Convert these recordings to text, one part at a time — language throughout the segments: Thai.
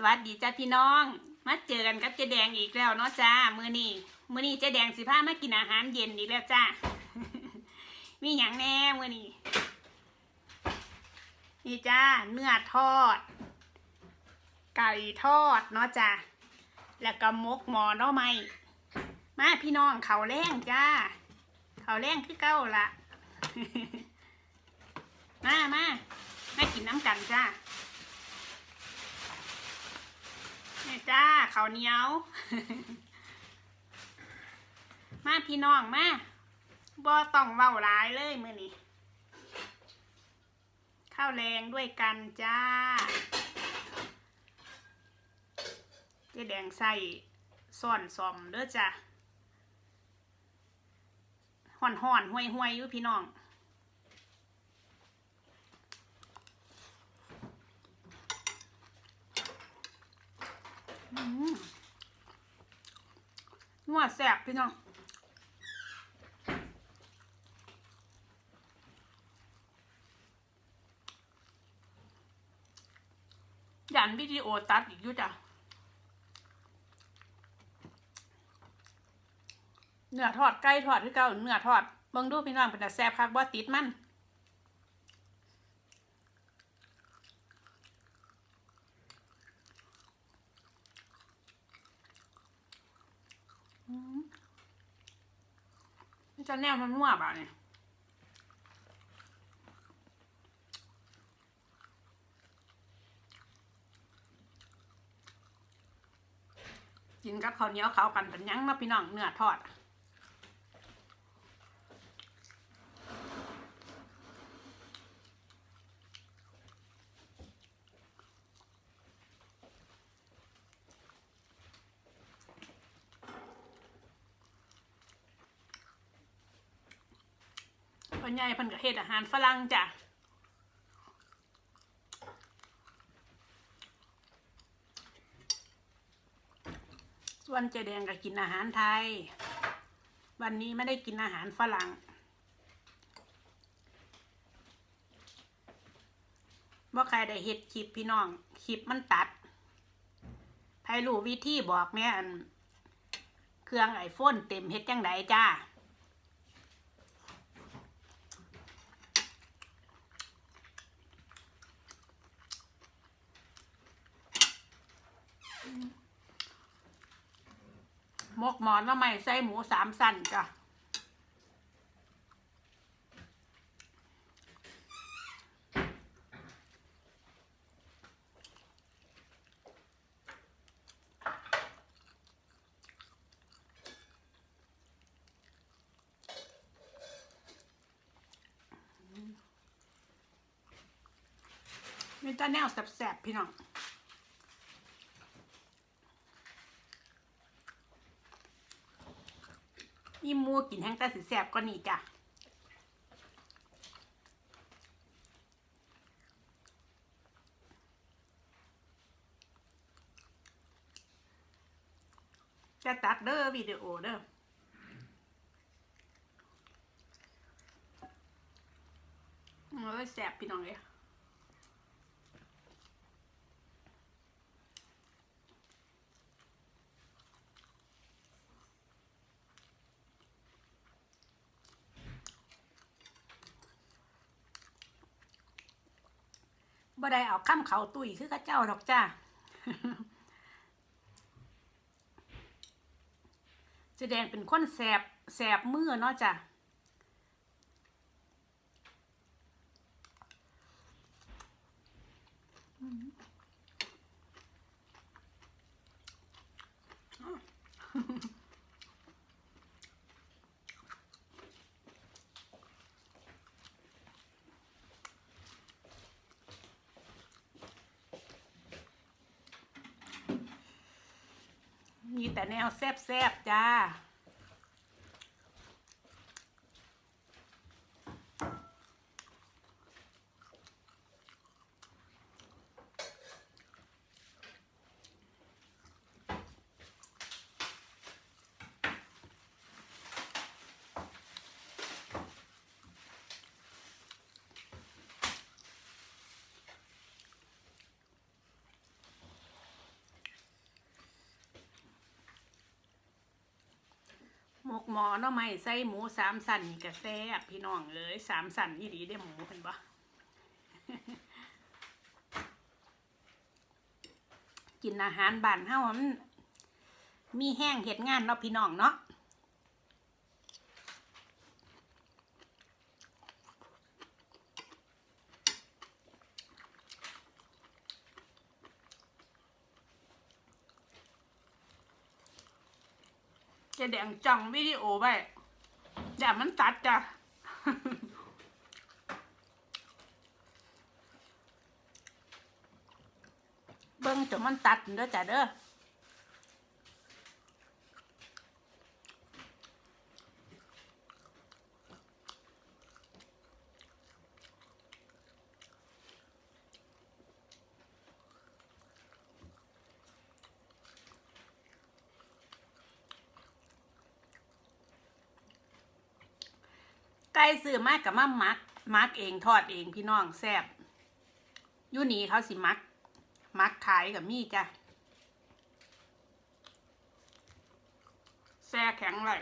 สวัสดีจ้าพี่น้อง มาเจอกันกับเจ๊แดงอีกแล้วเนาะจ้ามือนี้มือนี้เจ๊แดงสิพามากินอาหารเย็นอีกแล้วจ้า มีหยังแน่มือนี้นี่จ้าเนื้อทอด ไก่ทอดเนาะจ้าแล้วก็มกหมอเนาะไหมมาพี่น้องเขาแรงจ้า เขาแรงคือเก้าละมามามากินน้ำกันจ้า นี่จ้าข้าวเหนียว มาพี่น้องมาบ่ต้องเว้าหลายเลยมื้อนี้ข้าวแรงด้วยกันจ้าเจ๊แดงใส่ซ่อนซอมเด้อจ้าห่อนห่อนห่วยห่วยอยู่พี่น้อง นัวแซ่บพี่น้องยันวิดีโอตัดอีกอยู่จ้ะเนื้อทอดไก่ทอดคือเก่าเนื้อทอดเบิ่งดูพี่น้องเป็นแต่แซ่บคักบ่ติดมัน นี่ จะแนวมันมั่วเปล่ะเนี่ยกินกับข้าวเหนียวขาวกันเป็นยังมาพี่น้องเนื้อทอด พ่อใหญ่เพันกับเฮ็ดอาหารฝรั่งจ้ะส่วนเจแดงก็กินอาหารไทย วันนี้ไม่ได้กินอาหารฝรั่งว่าใครได้เฮ็ดคลิปพี่น้องคลิปมันตัดใครรู้วิธีบอกแม่อันเครื่องไอโฟนเต็มเฮ็ดจังไดจ้า ห มกหมอนว่าไม่ใส่หมูสามสั้นจ้ะมีแต่แนวแสบๆพี่น้อง อีมูกินแห้งแต่สิแสบก็นี่จ้ะจะตัดเด้อวิดีโอเด้อเอ้ยแสบพี่น้องเลย บ่ได้เอาข้ามเขาตุยคือข้าเจ้าดอกจ้าแสดงเป็นคนแสบแสบมือเนาะจ้ะมี แต่แนวแซบๆจ้า ม หมอเนาะไม่ใส่หมูสามสันนี่ก็แซ่บพี่น้องเลยสามสันนี่ดีได้หมูเห็นปะกินอาหารบ้านเฮามันมีแห้งเห็ดงานเนาะพี่น้องเนาะ จะแดงจังวิดีโอไว้อย่ามันตัดจ้ะเบิ่งจนมันตัดเด้อจ้ะเด้อ ก่ซื้อมากับมามักมักเองทอดเองพี่น้องแซ่บยูนีเขาสิมัก มักขายกับมี่จ้ะแซ่แข็งเลย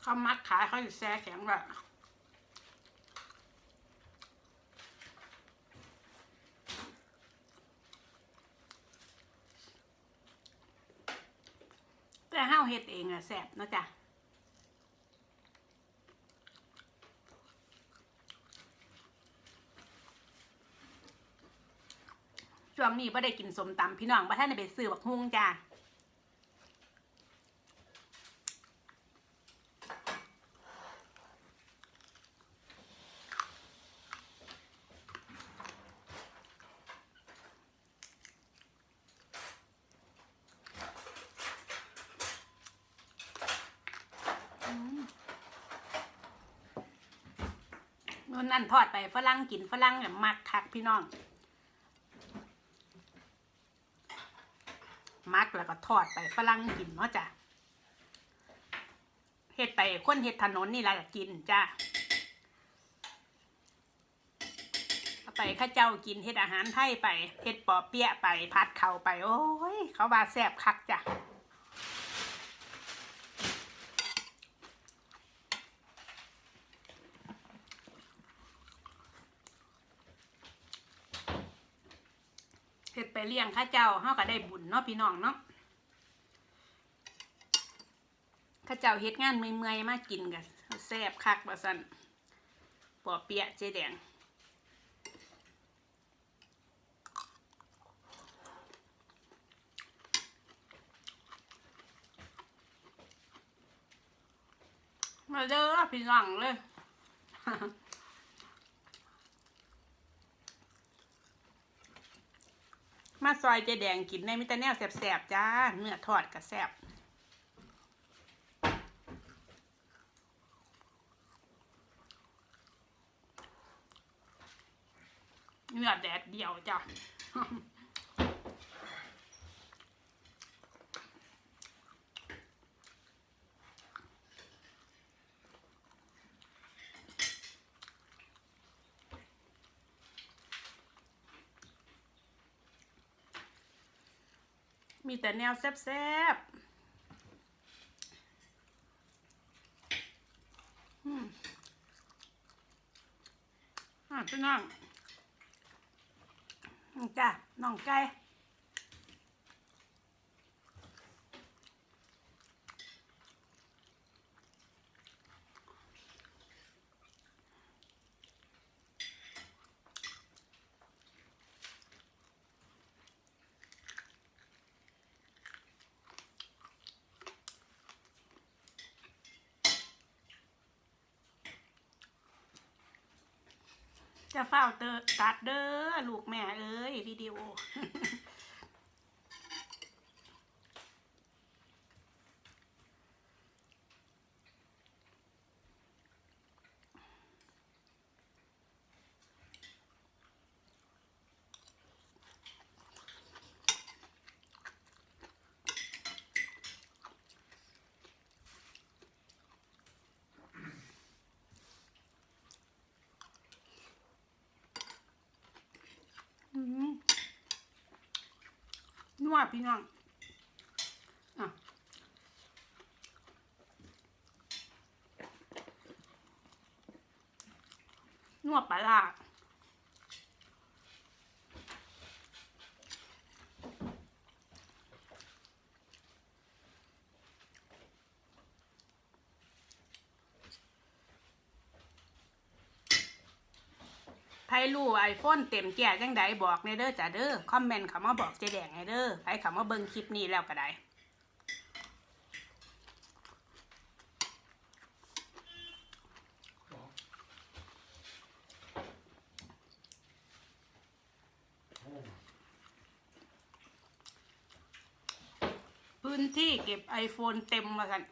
เขามักขายเขาสิแซ่แข็งเลยแต่ห้าว เฮ็ดเองอะแซ่บนะจ๊ะช่วงนี้ไ่ได้กินสมตำพี่น้องบ่ท่านได้ไปซื้อบักฮุงจ้า มื่อนั่นทอดไปฝรั่งกินฝรั่งเนี่ยมักคักพี่น้อง มักแล้วก็ทอดไปฝรั่งกินเนาะจ้ะเฮ็ดไปคนเฮ็ดถนนนี่แหละกินจ้ะเอาไปข้าเจ้ากินเฮ็ดอาหารไทยไปเฮ็ดปอเปี๊ยะไปพัดเข่าไป โอ้ย เขาว่าแซ่บคักจ้ะ เฮ็ดไปเลี้ยงข้าเจ้าเฮาก็ได้บุญเนาะพี่น้องเนาะข้าเจ้าเฮ็ดงานเมื่อยๆมากินกันแซ่บคักว่าซั่นปอเปียะเจ๊แดงมาเด้อพี่น้องเลย มาซอยเจแดงกินในมิตรแนวแสบๆจ้า เนื้อทอดกับแสบเนื้อแดดเดียวจ้ะ มีแต่แนวแซ่บๆอืมอะพี่น้องนี่จ้ะน้องไก่ จะเฝ้าเตอตัดเด้อลูกแม่เอ้ยวิดีโอ อืมากพี่น้องอะนวดปลาลา รู้ไอโฟนเต็มแก่จังใดบอกในเด้อจ้ะเด้อคอมเมนต์เขามาบอกเจแดงในเด้อไผเขามาเบิ่งคลิปนี้แล้วก็ได้พื้นที่เก็บ iPhone เต็มมากัน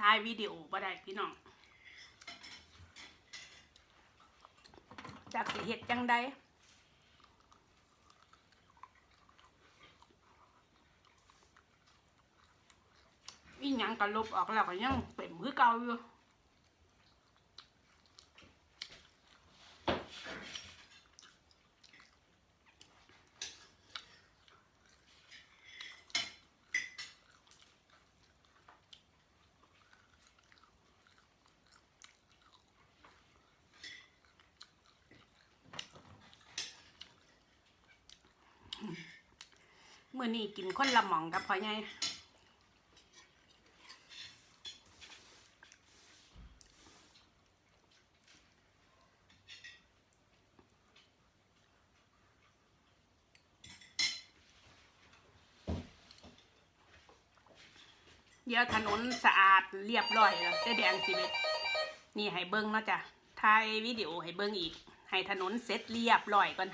ถ่ายวิดีโอบ่ได้พี่น้อง จากสิเห็ดจังใดอีหยังก็ลบออกแล้วก็ยังเต็มคือเก่าอยู่ มื่อนี้กินคนละหม่องกับพ่อใหญ่เดี๋ยวถนนสะอาดเรียบร้อยแล้วเจะแดงสิเบ็ดนี่ให้เบิ้งเนาะจ้ะถ่ายวิดีโอให้เบิ้งอีก ให้ถนนเสร็จเรียบร้อยก่อน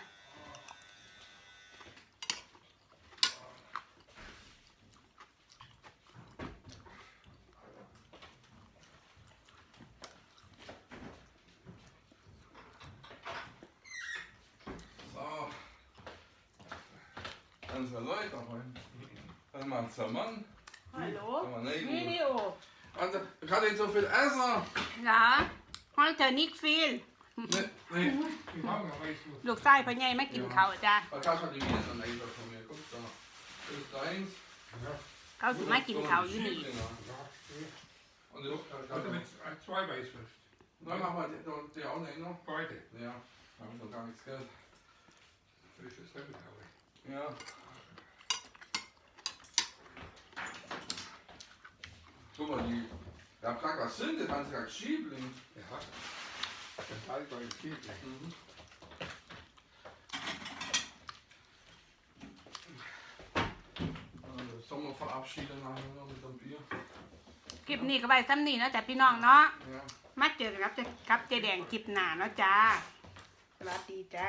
Unsere Leute rein. Dann mal zusammen. ฮัลโหล Aber nicht วิ gut. ดีโอ Also, ich hatte nicht so viel Essen. เหรอฮอยเธอนิกฟิล Nee, nee. Die Hunger, weißt du. ลูกไส้พ่อใหญ่ไม่กินเขาวจ้ะ Aber Kasch hat die Miete dann eigentlich von mir. Guck da. Das ist deins. Ja, เขาสิมากินเขาวอยู่นี่ Schieblinger. ja. Und du, Also mit äh, zwei Weißwürst. Nein, mach mal die, die- die auch nicht noch. Beide. Ja, da habe ich noch gar nichts Geld. Frisches Hemdhaube. Ja. Guck mal, die. Ja, frag, was sind das? Haben sie gesagt, Schiebling? Ja. Das Teil war ein Kiel. Mhm. Also, Sommerverabschiede nachher noch mit dem Bier. คลิปนี้ก็ไปซ้ำนี่เนาะจ้ะพี่น้องเนาะ Ja. มาเจอกันกับเจ๊กับเจแดงคลิปหน้าเนาะจ้าสวัสดีจ้า